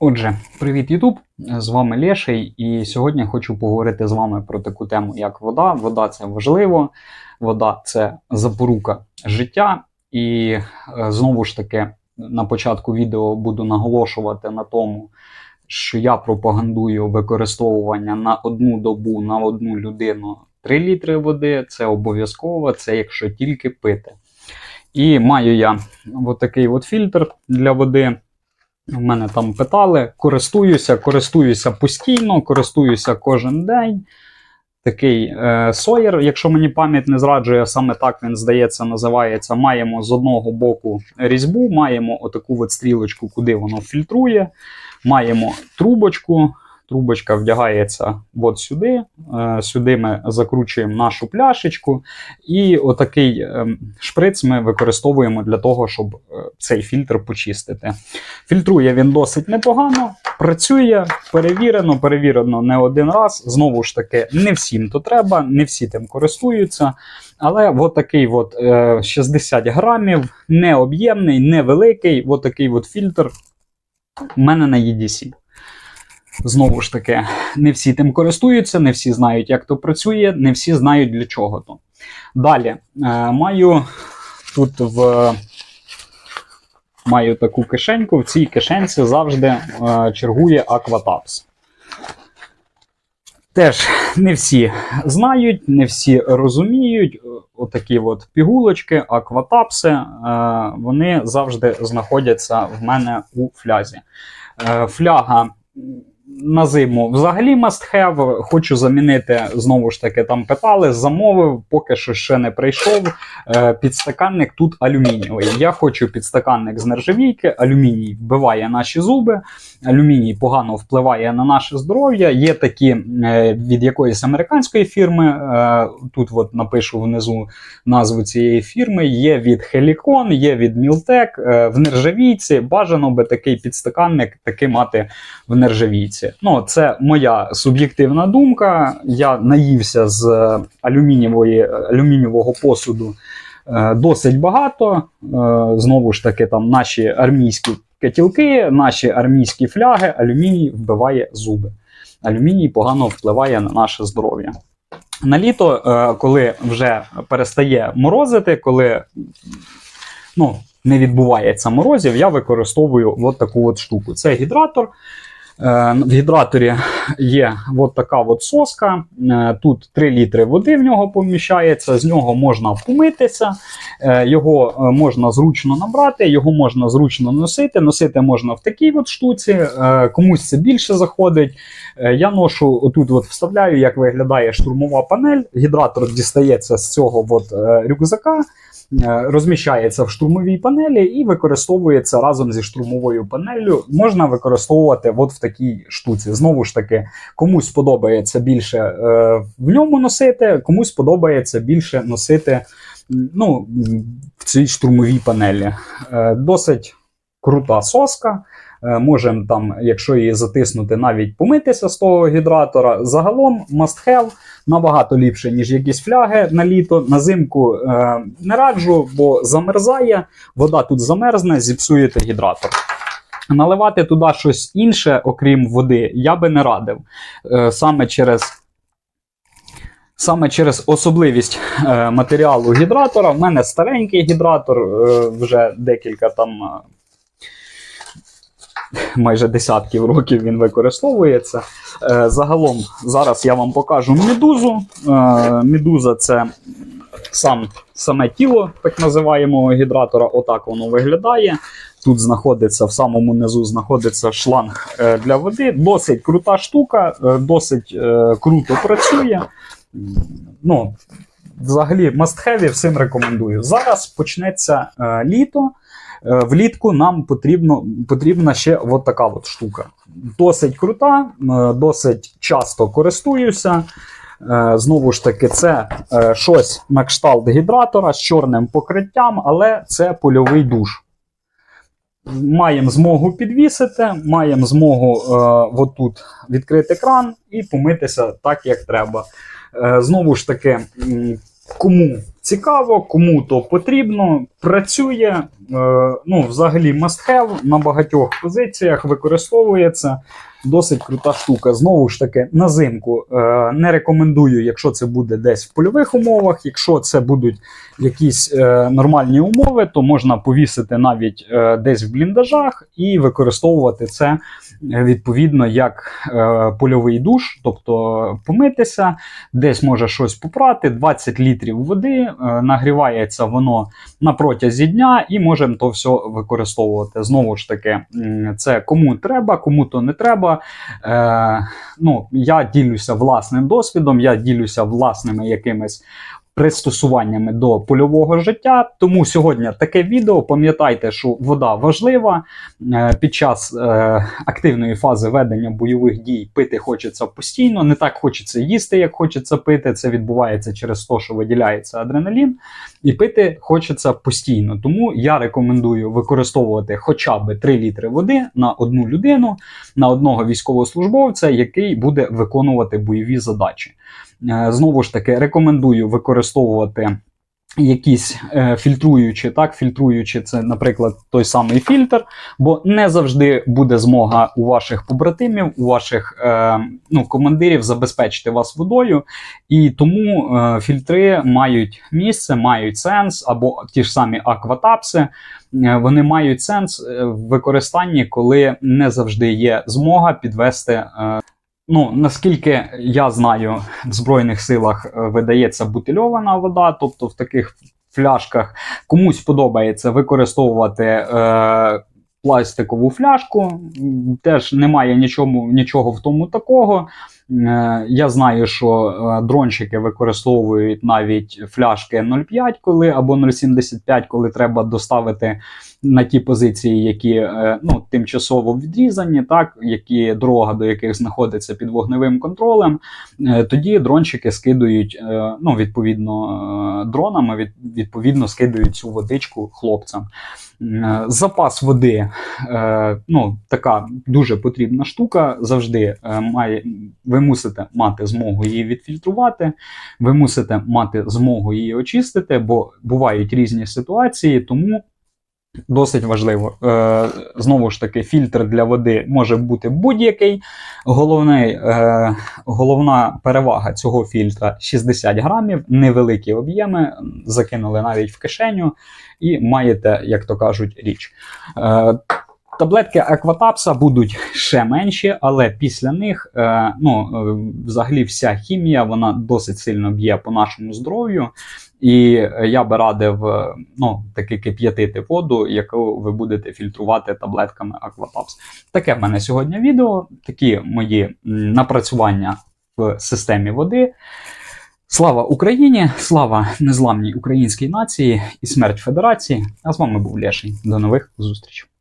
Отже, привіт, Ютуб! З вами Леший, і сьогодні хочу поговорити з вами про таку тему, як вода. Вода це важливо, вода це запорука життя. І е, знову ж таки, на початку відео буду наголошувати на тому, що я пропагандую використовування на одну добу на одну людину 3 літри води. Це обов'язково, це якщо тільки пити. І маю я отакий от фільтр для води. У мене там питали, користуюся, користуюся постійно, користуюся кожен день. Такий е, соєр, якщо мені пам'ять не зраджує, саме так він здається, називається. Маємо з одного боку різьбу, маємо отаку от стрілочку, куди воно фільтрує. Маємо трубочку. Трубочка вдягається от сюди. Е, сюди ми закручуємо нашу пляшечку, і отакий е, шприц ми використовуємо для того, щоб е, цей фільтр почистити. Фільтрує він досить непогано, працює, перевірено, перевірено не один раз. Знову ж таки, не всім то треба, не всі тим користуються. Але от такий от, е, 60 грамів, необ'ємний, невеликий, от такий от фільтр у мене на EDC. Знову ж таки, не всі тим користуються, не всі знають, як то працює, не всі знають для чого то. Далі е, маю тут в маю таку кишеньку. В цій кишенці завжди е, чергує Aquataps. Теж не всі знають, не всі розуміють. Отакі от пігулочки, акватапси, е, вони завжди знаходяться в мене у флязі. Е, фляга на зиму взагалі must have. Хочу замінити знову ж таки там питали, замовив, поки що ще не прийшов. Е, Підстаканник тут алюмінієвий. Я хочу підстаканник з нержавійки. Алюміній вбиває наші зуби, алюміній погано впливає на наше здоров'я. Є такі е, від якоїсь американської фірми. е, Тут от напишу внизу назву цієї фірми. Є від Helicon, є від Miltec. В нержавійці бажано би такий підстаканник таки мати в нержавійці. Ну, це моя суб'єктивна думка. Я наївся з е, алюмінієвої, алюмінієвого посуду е, досить багато. Е, Знову ж таки, там наші армійські котілки, наші армійські фляги, алюміній вбиває зуби. Алюміній погано впливає на наше здоров'я. На літо, е, коли вже перестає морозити, коли ну, не відбувається морозів, я використовую от таку от штуку. Це гідратор. Е, В гідраторі є от така от соска. Е, Тут 3 літри води в нього поміщається, з нього можна помитися, е, його можна зручно набрати, його можна зручно носити. Носити можна в такій от штуці, комусь це більше заходить. Я ношу отут, от вставляю, як виглядає штурмова панель. Гідратор дістається з цього от, рюкзака. Е, Розміщається в штурмовій панелі і використовується разом зі штурмовою панеллю. Можна використовувати от в такій штуці. Знову ж таки, комусь подобається більше е, в ньому носити, комусь подобається більше носити ну, в цій штурмовій панелі. Е, Досить крута соска. Е, Можемо там, якщо її затиснути, навіть помитися з того гідратора. Загалом must have набагато ліпше, ніж якісь фляги на літо. На зимку е, не раджу, бо замерзає, вода тут замерзне, зіпсуєте гідратор. Наливати туди щось інше, окрім води, я би не радив. Е, саме через. Саме через особливість е, матеріалу гідратора. В мене старенький гідратор, е, вже декілька там е, майже десятків років він використовується. Е, загалом зараз я вам покажу медузу. Е, медуза це сам, саме тіло так називаємого гідратора. Отак воно виглядає. Тут знаходиться в самому низу знаходиться шланг е, для води. Досить крута штука, досить круто працює. Ну, взагалі, must-have всім рекомендую. Зараз почнеться е, літо. Е, Влітку нам потрібно, потрібна ще от така от штука. Досить крута, е, досить часто користуюся. Е, Знову ж таки, це е, щось на кшталт гідратора з чорним покриттям, але це польовий душ. Маємо змогу підвісити, маємо змогу е, отут відкрити кран і помитися так, як треба. Е, знову ж таки, кому цікаво, кому то потрібно, працює. Е, ну, взагалі, must have на багатьох позиціях використовується. Досить крута штука. Знову ж таки, на зимку е, не рекомендую, якщо це буде десь в польових умовах. Якщо це будуть якісь е, нормальні умови, то можна повісити навіть е, десь в бліндажах і використовувати це е, відповідно як е, польовий душ, тобто помитися, десь може щось попрати, 20 літрів води, е, нагрівається воно на протязі дня, і можемо то все використовувати. Знову ж таки, це кому треба, кому то не треба. Е, ну, я ділюся власним досвідом, я ділюся власними якимись пристосуваннями до польового життя. Тому сьогодні таке відео. Пам'ятайте, що вода важлива. Е, Під час е, активної фази ведення бойових дій пити хочеться постійно. Не так хочеться їсти, як хочеться пити. Це відбувається через те, що виділяється адреналін, і пити хочеться постійно. Тому я рекомендую використовувати хоча б 3 літри води на одну людину, на одного військовослужбовця, який буде виконувати бойові задачі. Е, Знову ж таки, рекомендую використовувати. Якісь е, фільтруючі, так, фільтруючі, це, наприклад, той самий фільтр, бо не завжди буде змога у ваших побратимів, у ваших е, ну, командирів забезпечити вас водою, і тому е, фільтри мають місце, мають сенс, або ті ж самі акватапси, е, вони мають сенс е, в використанні, коли не завжди є змога підвести. Е, Ну, наскільки я знаю, в Збройних силах е, видається бутильована вода, тобто в таких фляшках комусь подобається використовувати е, пластикову фляжку. Теж немає нічому, нічого в тому такого. Е, я знаю, що е, дрончики використовують навіть фляшки 0,5 коли або 0,75, коли треба доставити на ті позиції, які е, ну, тимчасово відрізані, так, які дорога до яких знаходиться під вогневим контролем. Тоді дрончики скидують, ну, відповідно, дронами, відповідно, скидують цю водичку хлопцям. Е, Запас води е, ну, така дуже потрібна штука. Завжди е, має, ви мусите мати змогу її відфільтрувати, ви мусите мати змогу її очистити, бо бувають різні ситуації, тому. Досить важливо. Е, знову ж таки, фільтр для води може бути будь-який. Головний, е, головна перевага цього фільтра 60 грамів, невеликі об'єми, закинули навіть в кишеню, і маєте, як то кажуть, річ. Е, Таблетки Акватапса будуть ще менші, але після них ну, взагалі вся хімія вона досить сильно б'є по нашому здоров'ю. І е, я би радив е, ну, таки кип'ятити воду, яку ви будете фільтрувати таблетками Акватапс. Таке в мене сьогодні відео, такі мої напрацювання в системі води. Слава Україні! Слава незламній українській нації і смерть Федерації! А з вами був Леший. До нових зустрічей!